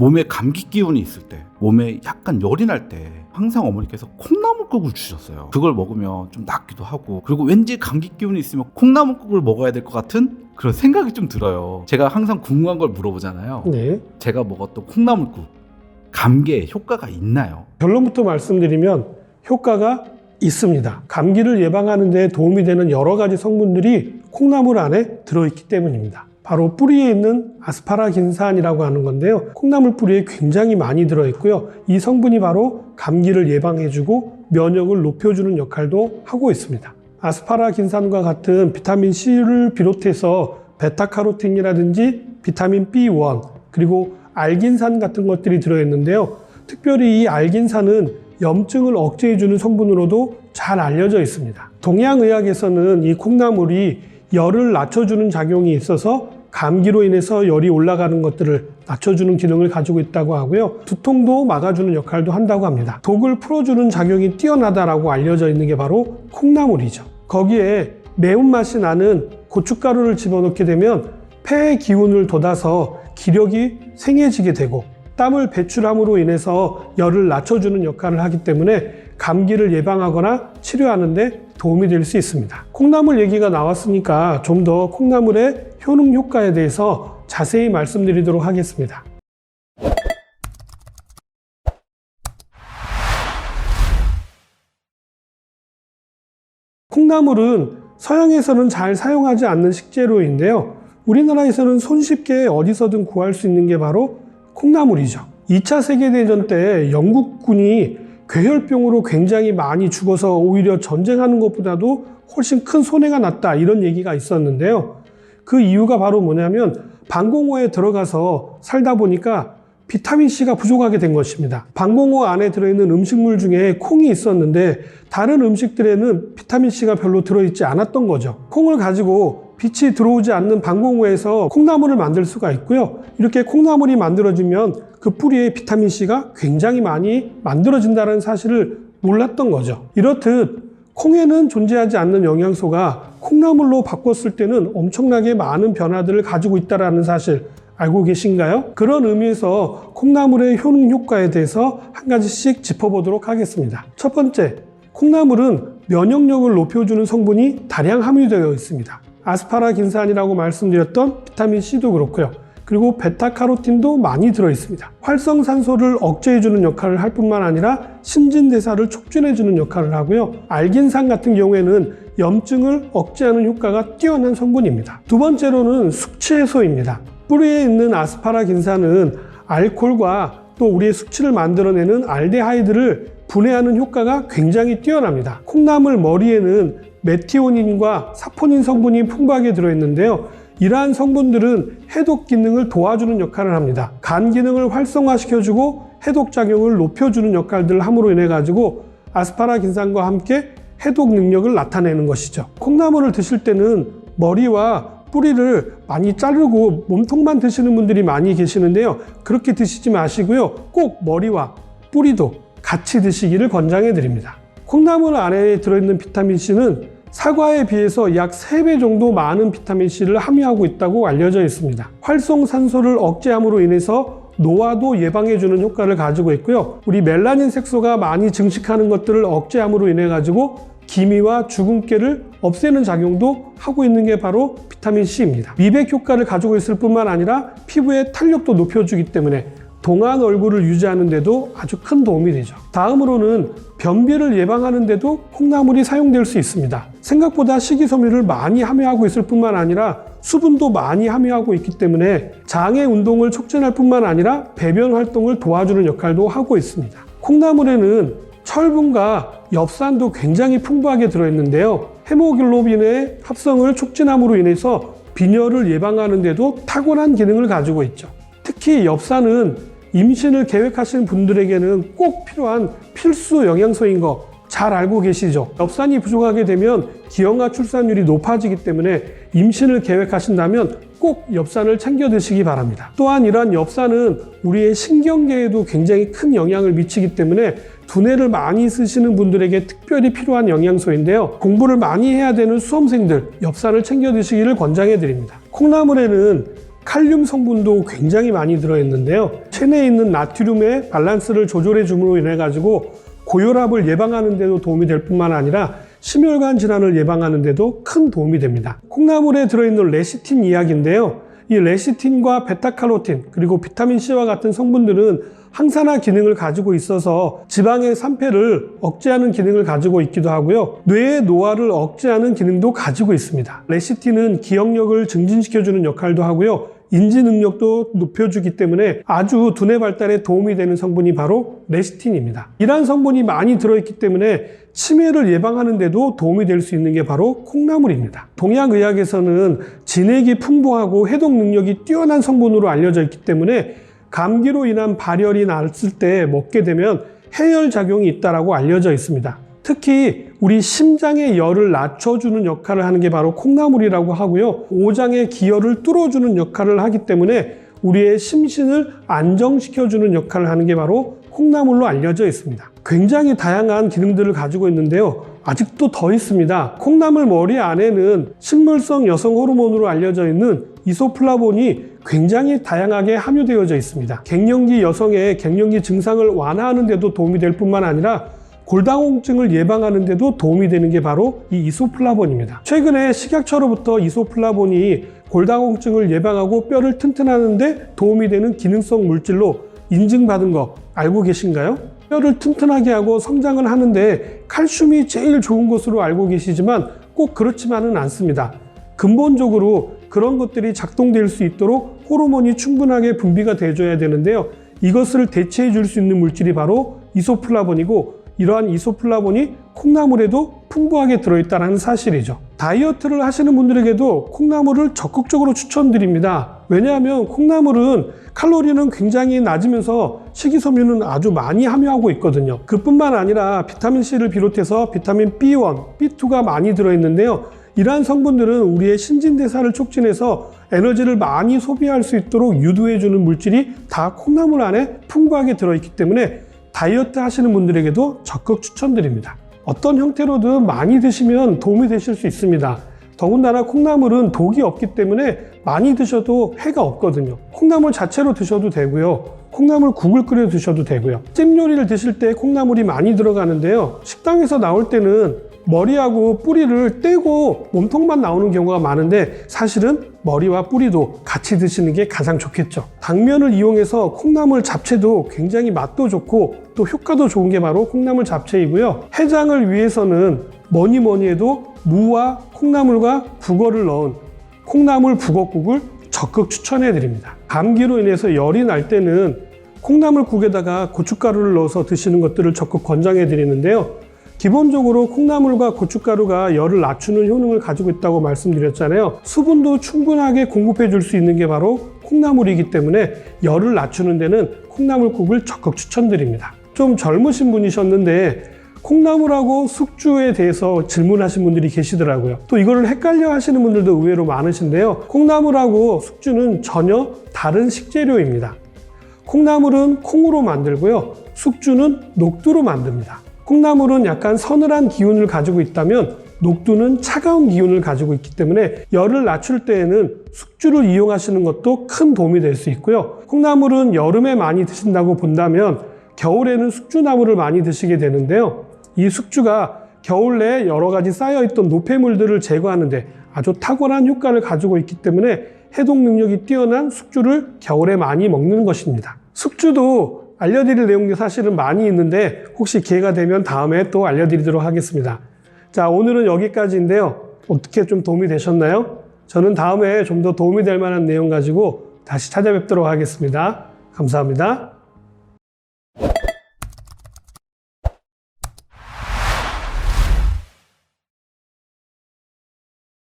몸에 감기 기운이 있을 때, 몸에 약간 열이 날 때 항상 어머니께서 콩나물국을 주셨어요. 그걸 먹으면 좀 낫기도 하고 그리고 왠지 감기 기운이 있으면 콩나물국을 먹어야 될 것 같은 그런 생각이 좀 들어요. 제가 항상 궁금한 걸 물어보잖아요. 네. 제가 먹었던 콩나물국 감기에 효과가 있나요? 결론부터 말씀드리면 효과가 있습니다. 감기를 예방하는 데 도움이 되는 여러 가지 성분들이 콩나물 안에 들어있기 때문입니다. 바로 뿌리에 있는 아스파라긴산이라고 하는 건데요. 콩나물 뿌리에 굉장히 많이 들어있고요. 이 성분이 바로 감기를 예방해주고 면역을 높여주는 역할도 하고 있습니다. 아스파라긴산과 같은 비타민 C를 비롯해서 베타카로틴이라든지 비타민 B1 그리고 알긴산 같은 것들이 들어있는데요. 특별히 이 알긴산은 염증을 억제해주는 성분으로도 잘 알려져 있습니다. 동양의학에서는 이 콩나물이 열을 낮춰주는 작용이 있어서 감기로 인해서 열이 올라가는 것들을 낮춰주는 기능을 가지고 있다고 하고요. 두통도 막아주는 역할도 한다고 합니다. 독을 풀어주는 작용이 뛰어나다라고 알려져 있는 게 바로 콩나물이죠. 거기에 매운맛이 나는 고춧가루를 집어넣게 되면 폐의 기운을 돋아서 기력이 생해지게 되고 땀을 배출함으로 인해서 열을 낮춰주는 역할을 하기 때문에 감기를 예방하거나 치료하는데 도움이 될 수 있습니다. 콩나물 얘기가 나왔으니까 좀 더 콩나물의 효능 효과에 대해서 자세히 말씀드리도록 하겠습니다. 콩나물은 서양에서는 잘 사용하지 않는 식재료인데요. 우리나라에서는 손쉽게 어디서든 구할 수 있는 게 바로 콩나물이죠. 2차 세계대전 때 영국군이 괴혈병으로 굉장히 많이 죽어서 오히려 전쟁하는 것보다도 훨씬 큰 손해가 났다 이런 얘기가 있었는데요. 그 이유가 바로 뭐냐면 방공호에 들어가서 살다 보니까 비타민C가 부족하게 된 것입니다. 방공호 안에 들어있는 음식물 중에 콩이 있었는데 다른 음식들에는 비타민C가 별로 들어있지 않았던 거죠. 콩을 가지고 빛이 들어오지 않는 방공호에서 콩나물을 만들 수가 있고요. 이렇게 콩나물이 만들어지면 그 뿌리에 비타민C가 굉장히 많이 만들어진다는 사실을 몰랐던 거죠. 이렇듯 콩에는 존재하지 않는 영양소가 콩나물로 바꿨을 때는 엄청나게 많은 변화들을 가지고 있다는 사실 알고 계신가요? 그런 의미에서 콩나물의 효능 효과에 대해서 한 가지씩 짚어보도록 하겠습니다. 첫 번째, 콩나물은 면역력을 높여주는 성분이 다량 함유되어 있습니다. 아스파라긴산이라고 말씀드렸던 비타민 C도 그렇고요. 그리고 베타카로틴도 많이 들어 있습니다. 활성산소를 억제해주는 역할을 할 뿐만 아니라 신진대사를 촉진해주는 역할을 하고요. 알긴산 같은 경우에는 염증을 억제하는 효과가 뛰어난 성분입니다. 두 번째로는 숙취 해소입니다. 뿌리에 있는 아스파라긴산은 알코올과 또 우리의 숙취를 만들어내는 알데하이드를 분해하는 효과가 굉장히 뛰어납니다. 콩나물 머리에는 메티오닌과 사포닌 성분이 풍부하게 들어있는데요. 이러한 성분들은 해독 기능을 도와주는 역할을 합니다. 간 기능을 활성화시켜주고 해독 작용을 높여주는 역할들을 함으로 인해 가지고 아스파라긴산과 함께 해독 능력을 나타내는 것이죠. 콩나물을 드실 때는 머리와 뿌리를 많이 자르고 몸통만 드시는 분들이 많이 계시는데요. 그렇게 드시지 마시고요. 꼭 머리와 뿌리도 같이 드시기를 권장해 드립니다. 콩나물 안에 들어있는 비타민C는 사과에 비해서 약 3배 정도 많은 비타민C를 함유하고 있다고 알려져 있습니다. 활성산소를 억제함으로 인해서 노화도 예방해주는 효과를 가지고 있고요. 우리 멜라닌 색소가 많이 증식하는 것들을 억제함으로 인해 가지고 기미와 주근깨를 없애는 작용도 하고 있는 게 바로 비타민 C입니다. 미백 효과를 가지고 있을 뿐만 아니라 피부의 탄력도 높여주기 때문에 동안 얼굴을 유지하는 데도 아주 큰 도움이 되죠. 다음으로는 변비를 예방하는 데도 콩나물이 사용될 수 있습니다. 생각보다 식이섬유를 많이 함유하고 있을 뿐만 아니라 수분도 많이 함유하고 있기 때문에 장의 운동을 촉진할 뿐만 아니라 배변 활동을 도와주는 역할도 하고 있습니다. 콩나물에는 철분과 엽산도 굉장히 풍부하게 들어있는데요. 헤모글로빈의 합성을 촉진함으로 인해서 빈혈을 예방하는 데도 탁월한 기능을 가지고 있죠. 특히 엽산은 임신을 계획하시는 분들에게는 꼭 필요한 필수 영양소인 거 잘 알고 계시죠? 엽산이 부족하게 되면 기형아 출산율이 높아지기 때문에 임신을 계획하신다면 꼭 엽산을 챙겨 드시기 바랍니다. 또한 이러한 엽산은 우리의 신경계에도 굉장히 큰 영향을 미치기 때문에 두뇌를 많이 쓰시는 분들에게 특별히 필요한 영양소인데요. 공부를 많이 해야 되는 수험생들 엽산을 챙겨 드시기를 권장해 드립니다. 콩나물에는 칼륨 성분도 굉장히 많이 들어있는데요. 체내에 있는 나트륨의 밸런스를 조절해 줌으로 인해 가지고 고혈압을 예방하는 데도 도움이 될 뿐만 아니라 심혈관 질환을 예방하는 데도 큰 도움이 됩니다. 콩나물에 들어있는 레시틴 이야기인데요. 이 레시틴과 베타카로틴 그리고 비타민 C와 같은 성분들은 항산화 기능을 가지고 있어서 지방의 산패를 억제하는 기능을 가지고 있기도 하고요. 뇌의 노화를 억제하는 기능도 가지고 있습니다. 레시틴은 기억력을 증진시켜주는 역할도 하고요. 인지 능력도 높여주기 때문에 아주 두뇌 발달에 도움이 되는 성분이 바로 레시틴입니다. 이러한 성분이 많이 들어있기 때문에 치매를 예방하는 데도 도움이 될 수 있는 게 바로 콩나물입니다. 동양의학에서는 진액이 풍부하고 해독 능력이 뛰어난 성분으로 알려져 있기 때문에 감기로 인한 발열이 났을 때 먹게 되면 해열 작용이 있다라고 알려져 있습니다. 특히 우리 심장의 열을 낮춰주는 역할을 하는 게 바로 콩나물이라고 하고요. 오장의 기혈을 뚫어주는 역할을 하기 때문에 우리의 심신을 안정시켜주는 역할을 하는 게 바로 콩나물로 알려져 있습니다. 굉장히 다양한 기능들을 가지고 있는데요. 아직도 더 있습니다. 콩나물 머리 안에는 식물성 여성 호르몬으로 알려져 있는 이소플라본이 굉장히 다양하게 함유되어져 있습니다. 갱년기 여성의 갱년기 증상을 완화하는 데도 도움이 될 뿐만 아니라 골다공증을 예방하는 데도 도움이 되는 게 바로 이 이소플라본입니다. 최근에 식약처로부터 이소플라본이 골다공증을 예방하고 뼈를 튼튼하는데 도움이 되는 기능성 물질로 인증받은 거 알고 계신가요? 뼈를 튼튼하게 하고 성장을 하는데 칼슘이 제일 좋은 것으로 알고 계시지만 꼭 그렇지만은 않습니다. 근본적으로 그런 것들이 작동될 수 있도록 호르몬이 충분하게 분비가 돼줘야 되는데요. 이것을 대체해 줄 수 있는 물질이 바로 이소플라본이고 이러한 이소플라본이 콩나물에도 풍부하게 들어있다는 사실이죠. 다이어트를 하시는 분들에게도 콩나물을 적극적으로 추천드립니다. 왜냐하면 콩나물은 칼로리는 굉장히 낮으면서 식이섬유는 아주 많이 함유하고 있거든요. 그뿐만 아니라 비타민C를 비롯해서 비타민 B1, B2가 많이 들어있는데요. 이러한 성분들은 우리의 신진대사를 촉진해서 에너지를 많이 소비할 수 있도록 유도해주는 물질이 다 콩나물 안에 풍부하게 들어있기 때문에 다이어트 하시는 분들에게도 적극 추천드립니다. 어떤 형태로든 많이 드시면 도움이 되실 수 있습니다. 더군다나 콩나물은 독이 없기 때문에 많이 드셔도 해가 없거든요. 콩나물 자체로 드셔도 되고요. 콩나물 국을 끓여 드셔도 되고요. 찜 요리를 드실 때 콩나물이 많이 들어가는데요. 식당에서 나올 때는 머리하고 뿌리를 떼고 몸통만 나오는 경우가 많은데 사실은 머리와 뿌리도 같이 드시는 게 가장 좋겠죠. 당면을 이용해서 콩나물 잡채도 굉장히 맛도 좋고 또 효과도 좋은 게 바로 콩나물 잡채이고요. 해장을 위해서는 뭐니 뭐니 해도 무와 콩나물과 북어를 넣은 콩나물 북어국을 적극 추천해 드립니다. 감기로 인해서 열이 날 때는 콩나물국에다가 고춧가루를 넣어서 드시는 것들을 적극 권장해 드리는데요. 기본적으로 콩나물과 고춧가루가 열을 낮추는 효능을 가지고 있다고 말씀드렸잖아요. 수분도 충분하게 공급해 줄 수 있는 게 바로 콩나물이기 때문에 열을 낮추는 데는 콩나물국을 적극 추천드립니다. 좀 젊으신 분이셨는데 콩나물하고 숙주에 대해서 질문하신 분들이 계시더라고요. 또 이거를 헷갈려 하시는 분들도 의외로 많으신데요. 콩나물하고 숙주는 전혀 다른 식재료입니다. 콩나물은 콩으로 만들고요. 숙주는 녹두로 만듭니다. 콩나물은 약간 서늘한 기운을 가지고 있다면 녹두는 차가운 기운을 가지고 있기 때문에 열을 낮출 때에는 숙주를 이용하시는 것도 큰 도움이 될 수 있고요. 콩나물은 여름에 많이 드신다고 본다면 겨울에는 숙주나물을 많이 드시게 되는데요. 이 숙주가 겨울 내에 여러 가지 쌓여있던 노폐물들을 제거하는데 아주 탁월한 효과를 가지고 있기 때문에 해독 능력이 뛰어난 숙주를 겨울에 많이 먹는 것입니다. 숙주도 알려드릴 내용이 사실은 많이 있는데 혹시 기회가 되면 다음에 또 알려드리도록 하겠습니다. 자, 오늘은 여기까지인데요. 어떻게 좀 도움이 되셨나요? 저는 다음에 좀 더 도움이 될 만한 내용 가지고 다시 찾아뵙도록 하겠습니다. 감사합니다.